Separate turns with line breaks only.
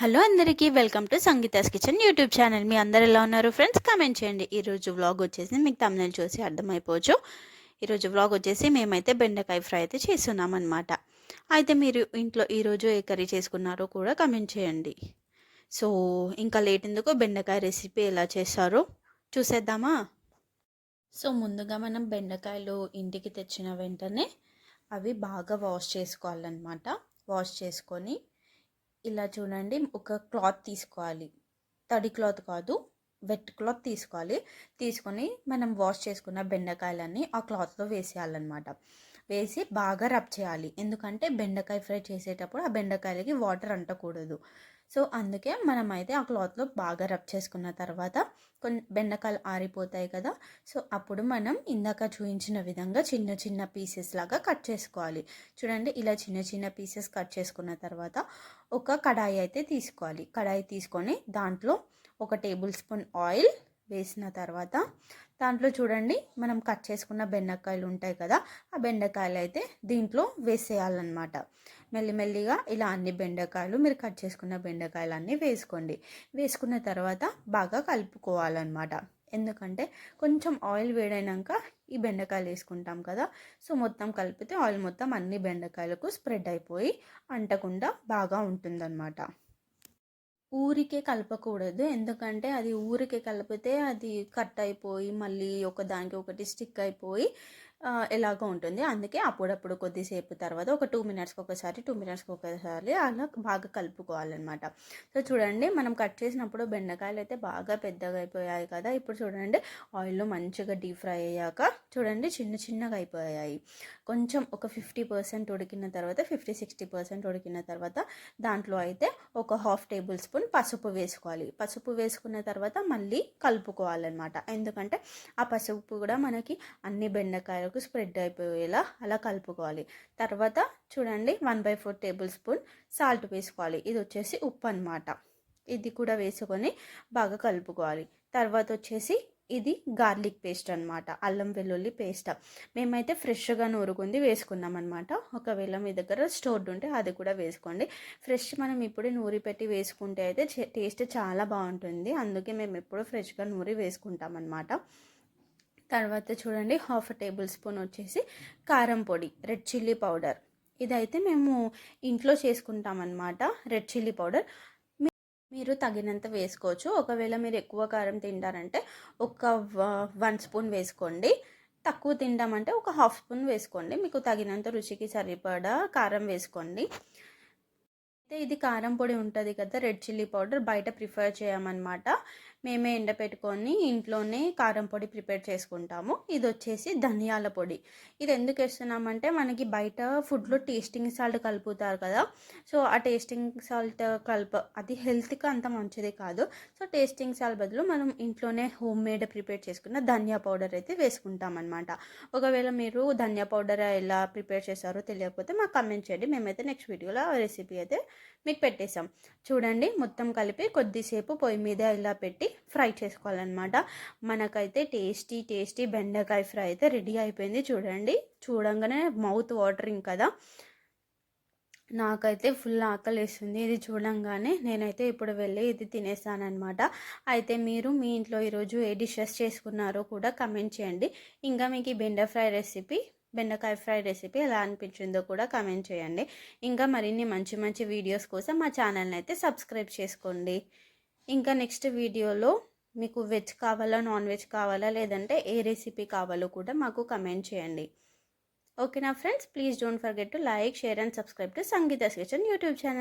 Hello అందరికీ welcome to Sangeetha's kitchen YouTube channel. మీ అందరు ఎలా ఉన్నారు ఫ్రెండ్స్? కామెంట్ చేయండి. ఈరోజు వ్లాగ్ వచ్చేసి మీకు తమిళ చూసి అర్థమైపోవచ్చు. ఈరోజు వ్లాగ్ వచ్చేసి మేమైతే బెండకాయ ఫ్రై అయితే చేస్తున్నాం అనమాట అయితే మీరు ఇంట్లో ఈరోజు ఏ కర్రీ చేసుకున్నారో కూడా కమెంట్ చేయండి. సో ఇంకా లేట్ ఎందుకు? బెండకాయ రెసిపీ ఎలా చేస్తారో చూసేద్దామా? సో ముందుగా మనం బెండకాయలు ఇంటికి తెచ్చిన వెంటనే అవి బాగా వాష్ చేసుకోవాలన్నమాట. వాష్ చేసుకొని ఇలా చూడండి ఒక క్లాత్ తీసుకోవాలి. తడి క్లాత్ కాదు వెట్ క్లాత్ తీసుకోవాలి. తీసుకొని మనం వాష్ చేసుకున్న బెండకాయలన్నీ ఆ క్లాత్లో వేసేయాలన్నమాట. వేసి బాగా రబ్ చేయాలి. ఎందుకంటే బెండకాయ ఫ్రై చేసేటప్పుడు ఆ బెండకాయలకి వాటర్ అంటకూడదు. సో అందుకే మనం అయితే ఆ క్లాత్లో బాగా రబ్ చేసుకున్న తర్వాత కొన్ని బెండకాయలు ఆరిపోతాయి కదా! సో అప్పుడు మనం ఇందాక చూపించిన విధంగా చిన్న చిన్న పీసెస్ లాగా కట్ చేసుకోవాలి. చూడండి ఇలా చిన్న చిన్న పీసెస్ కట్ చేసుకున్న తర్వాత ఒక కడాయి అయితే తీసుకోవాలి. కడాయి తీసుకొని దాంట్లో ఒక టేబుల్ స్పూన్ ఆయిల్ వేసిన తర్వాత దాంట్లో చూడండి మనం కట్ చేసుకున్న బెండకాయలు ఉంటాయి కదా ఆ బెండకాయలు అయితే దీంట్లో వేసేయాలన్నమాట. మెల్లిమెల్లిగా ఇలా అన్ని బెండకాయలు మీరు కట్ చేసుకున్న బెండకాయలు అన్నీ వేసుకోండి. వేసుకున్న తర్వాత బాగా కలుపుకోవాలన్నమాట. ఎందుకంటే కొంచెం ఆయిల్ వేడైనాక ఈ బెండకాయలు వేసుకుంటాం కదా సో మొత్తం కలిపితే ఆయిల్ మొత్తం అన్ని బెండకాయలకు స్ప్రెడ్ అయిపోయి అంటకుండా బాగా ఉంటుందన్నమాట. ఊరికే కలపకూడదు. ఎందుకంటే అది ఊరికే కలిపితే అది కట్ అయిపోయి మళ్ళీ ఒకదానికి ఒకటి స్టిక్ అయిపోయి ఎలాగో ఉంటుంది. అందుకే అప్పుడప్పుడు కొద్దిసేపు తర్వాత ఒక టూ మినిట్స్కి ఒకసారి టూ మినిట్స్కి ఒకసారి అలా బాగా కలుపుకోవాలన్నమాట. సో చూడండి మనం కట్ చేసినప్పుడు బెండకాయలు అయితే బాగా పెద్దగా అయిపోయాయి కదా. ఇప్పుడు చూడండి ఆయిల్లో మంచిగా డీప్ ఫ్రై అయ్యాక చూడండి చిన్న చిన్నగా అయిపోయాయి. కొంచెం ఒక ఫిఫ్టీ పర్సెంట్ ఉడికిన తర్వాత ఫిఫ్టీ సిక్స్టీ పర్సెంట్ ఉడికిన తర్వాత దాంట్లో అయితే ఒక హాఫ్ టేబుల్ స్పూన్ పసుపు వేసుకోవాలి. పసుపు వేసుకున్న తర్వాత మళ్ళీ కలుపుకోవాలన్నమాట. ఎందుకంటే ఆ పసుపు కూడా మనకి అన్ని బెండకాయలు వరకు స్ప్రెడ్ అయిపోయేలా అలా కలుపుకోవాలి. తర్వాత చూడండి one by four tablespoon salt వేసుకోవాలి. ఇది వచ్చేసి ఉప్పు అనమాట ఇది కూడా వేసుకొని బాగా కలుపుకోవాలి. తర్వాత వచ్చేసి ఇది గార్లిక్ పేస్ట్ అనమాట అల్లం వెల్లుల్లి పేస్ట్. మేమైతే ఫ్రెష్గా నూరుకుంది వేసుకున్నాం అనమాట ఒకవేళ మీ దగ్గర స్టోర్డ్ ఉంటే అది కూడా వేసుకోండి. ఫ్రెష్ మనం ఇప్పుడే నూరి పెట్టి వేసుకుంటే అయితే టేస్ట్ చాలా బాగుంటుంది. అందుకే మేము ఎప్పుడు ఫ్రెష్గా నూరి వేసుకుంటాం అనమాట తర్వాత చూడండి హాఫ్ టేబుల్ స్పూన్ వచ్చేసి కారం పొడి రెడ్ చిల్లీ పౌడర్ ఇదైతే మేము ఇంట్లో చేసుకుంటామన్నమాట రెడ్ చిల్లీ పౌడర్ మీరు తగినంత వేసుకోవచ్చు. ఒకవేళ మీరు ఎక్కువ కారం తింటారంటే ఒక వన్ స్పూన్ వేసుకోండి. తక్కువ తింటామంటే ఒక హాఫ్ స్పూన్ వేసుకోండి. మీకు తగినంత రుచికి సరిపడా కారం వేసుకోండి. అయితే ఇది కారం పొడి ఉంటుంది కదా రెడ్ చిల్లీ పౌడర్ బయట ప్రిఫర్ చేయమన్నమాట. మేమే ఎండపెట్టుకొని ఇంట్లోనే కారం పొడి ప్రిపేర్ చేసుకుంటాము. ఇది వచ్చేసి ధనియాల పొడి. ఇది ఎందుకు వేస్తున్నామంటే మనకి బయట ఫుడ్లో టేస్టింగ్ సాల్ట్ కలుపుతారు కదా. సో ఆ టేస్టింగ్ సాల్ట్ కలుపు అది హెల్త్కి అంత మంచిది కాదు. సో టేస్టింగ్ సాల్ట్ బదులు మనం ఇంట్లోనే హోమ్ మేడ్ ప్రిపేర్ చేసుకున్న ధనియా పౌడర్ అయితే వేసుకుంటాం అనమాట ఒకవేళ మీరు ధనియా పౌడర్ ఎలా ప్రిపేర్ చేస్తారో తెలియకపోతే మాకు కమెంట్ చేయండి. మేమైతే నెక్స్ట్ వీడియోలో రెసిపీ అయితే మీకు పెట్టేసాం చూడండి మొత్తం కలిపి కొద్దిసేపు పొయ్యి మీద ఇలా పెట్టి ఫ్రై చేసుకోవాలన్నమాట. మనకైతే టేస్టీ టేస్టీ బెండకాయ ఫ్రై అయితే రెడీ అయిపోయింది. చూడండి చూడంగానే మౌత్ వాటరింగ్ కదా. నాకైతే ఫుల్ ఆకలి వేస్తుంది ఇది చూడంగానే. నేనైతే ఇప్పుడు వెళ్ళి ఇది తినేసానమాట అయితే మీరు మీ ఇంట్లో ఈరోజు ఏ డిషెస్ చేసుకున్నారో కూడా కమెంట్ చేయండి. ఇంకా మీకు ఈ బెండ ఫ్రై రెసిపీ బెండకాయ ఫ్రై రెసిపీ ఎలా అనిపించిందో కూడా కమెంట్ చేయండి. ఇంకా మరిన్ని మంచి మంచి వీడియోస్ కోసం మా ఛానల్ని అయితే సబ్స్క్రైబ్ చేసుకోండి. ఇంకా నెక్స్ట్ వీడియోలో మీకు వెజ్ కావాలా నాన్ వెజ్ కావాలా లేదంటే ఏ రెసిపీ కావాలో కూడా మాకు కమెంట్ చేయండి. ఓకేనా friends? Please don't forget to like share and subscribe to Sangeetha kitchen YouTube channel.